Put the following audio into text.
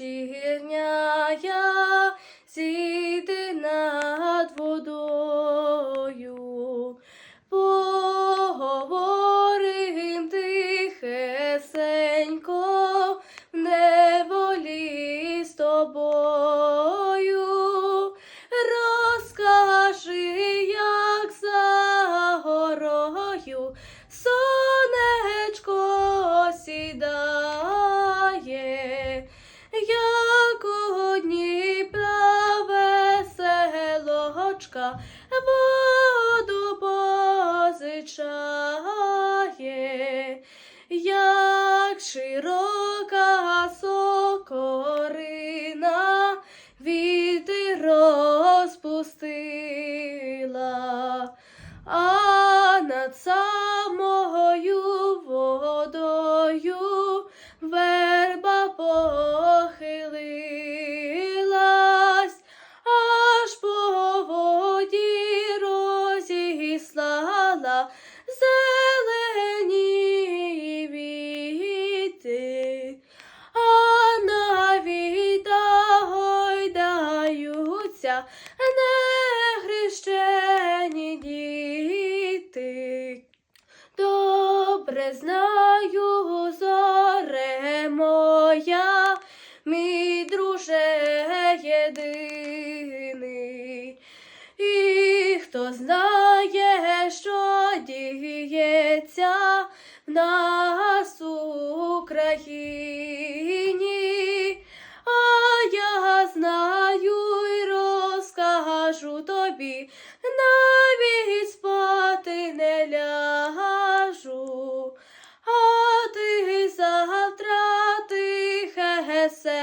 вечірняя зійде над водою. Поговорим тихесенько в неволі з тобою. Розкажи, як за горою веселочка воду позичає, як широка сокорина вітер розпустила, а над самою водою гойдаються нехрещені діти. Добре знаю, зоре моя, мій друже єдиний. І хто знає, що діється в нас Україні, тобі, навіть спати не ляжу. А ти завтра тихесенько,